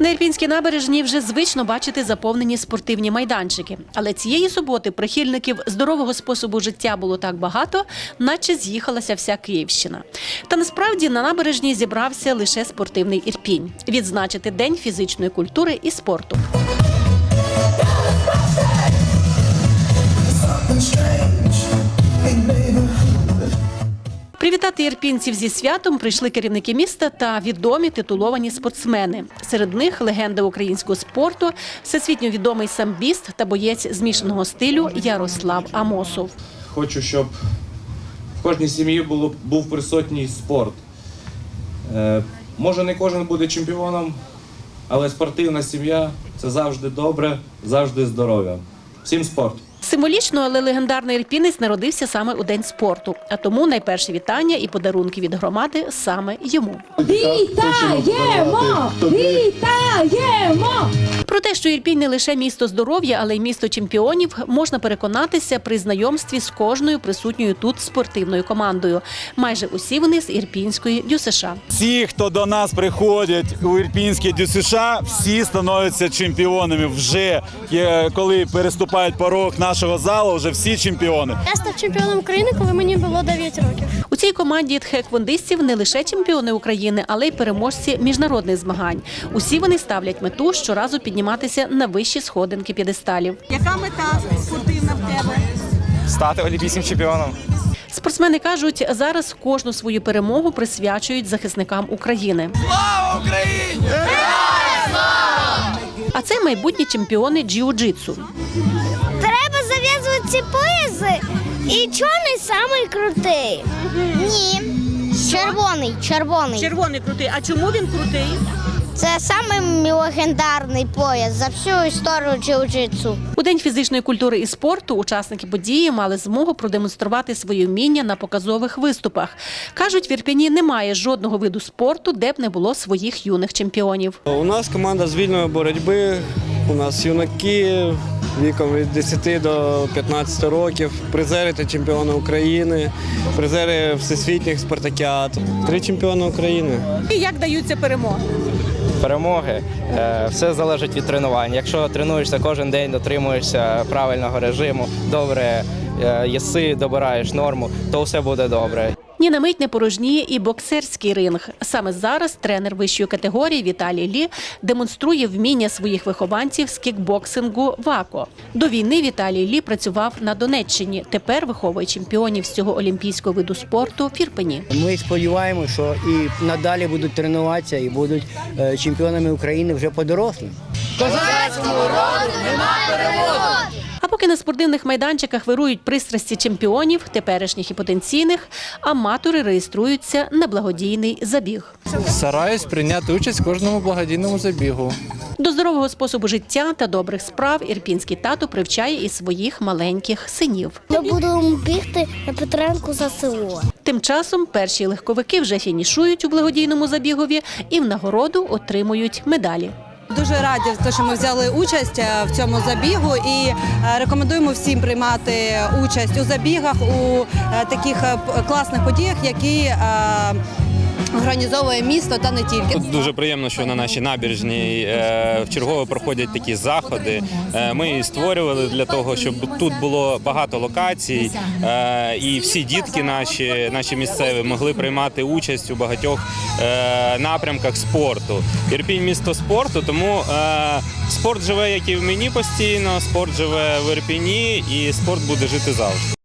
На Ірпінській набережній вже звично бачити заповнені спортивні майданчики. Але цієї суботи прихильників здорового способу життя було так багато, наче з'їхалася вся Київщина. Та насправді на набережній зібрався лише спортивний Ірпінь відзначити День фізичної культури і спорту. Привітати ірпінців зі святом прийшли керівники міста та відомі титуловані спортсмени. Серед них легенда українського спорту, всесвітньо відомий самбіст та боєць змішаного стилю Ярослав Амосов. Хочу, щоб в кожній сім'ї було, був присутній спорт. Е, може, не кожен буде чемпіоном, але спортивна сім'я це завжди добре, завжди здоров'я. Всім спорт! Символічно, але легендарний альпінець народився саме у день спорту. А тому найперші вітання і подарунки від громади саме йому. Вітаємо! Вітаємо! Те, що Ірпінь не лише місто здоров'я, але й місто чемпіонів, можна переконатися при знайомстві з кожною присутньою тут спортивною командою. Майже усі вони з Ірпінської ДЮСШ. Всі, хто до нас приходять у Ірпінське ДЮСШ, всі становляться чемпіонами. Вже коли переступають порог нашого залу, вже всі чемпіони. Я став чемпіоном України, коли мені було 9 років. У цій команді тхеквондистів не лише чемпіони України, але й переможці міжнародних змагань. Усі вони ставлять мету щоразу підніматися на вищі сходинки п'єдесталів. Яка мета спортивна в тебе? стати олімпійським чемпіоном. Спортсмени кажуть, зараз кожну свою перемогу присвячують захисникам України. Слава Україні! А це майбутні чемпіони джиу-джитсу. Треба зав'язувати ці пояси. І чорний самий крутий. Ні. Червоний, червоний. Червоний крутий. А чому він крутий? Це самий легендарний пояс за всю історію джиу-джитсу. У день фізичної культури і спорту учасники події мали змогу продемонструвати свої вміння на показових виступах. кажуть, в Ірпіні немає жодного виду спорту, де б не було своїх юних чемпіонів. У нас команда з вільної боротьби. У нас юнаки віком від 10 до 15 років, призери та чемпіони України, призери всесвітніх спартакіад, три чемпіони України. І як даються перемоги? Перемоги Е, все залежить від тренувань. Якщо тренуєшся кожен день, дотримуєшся правильного режиму, добре е, їси, добираєш норму, то все буде добре. Ні на мить не порожніє і боксерський ринг. Саме зараз тренер вищої категорії Віталій Лі демонструє вміння своїх вихованців з кікбоксингу ВАКО. До війни Віталій Лі працював на Донеччині. Тепер виховує чемпіонів з цього олімпійського виду спорту в Ірпені. Ми сподіваємося, що і надалі будуть тренуватися і будуть е, чемпіонами України вже по дорослим. А поки на спортивних майданчиках вирують пристрасті чемпіонів, теперішніх і потенційних, аматори реєструються на благодійний забіг. Стараюсь прийняти участь в кожному благодійному забігу. До здорового способу життя та добрих справ ірпінський тато привчає і своїх маленьких синів. Ми будемо бігти на Петренку за село. Тим часом перші легковики вже фінішують у благодійному забігові і в нагороду отримують медалі. Дуже раді, що ми взяли участь е, в цьому забігу. І е, рекомендуємо всім приймати участь у забігах у е, таких класних подіях, які організовує місто та не тільки. Тут дуже приємно, що на нашій набережній е, вчергово проходять такі заходи. Е, Ми її створювали для того, щоб тут було багато локацій, е, і всі дітки наші, наші місцеві, могли приймати участь у багатьох напрямках спорту. Ірпінь місто спорту, тому спорт живе, як і в мені постійно, спорт живе в Ірпіні, і спорт буде жити завжди.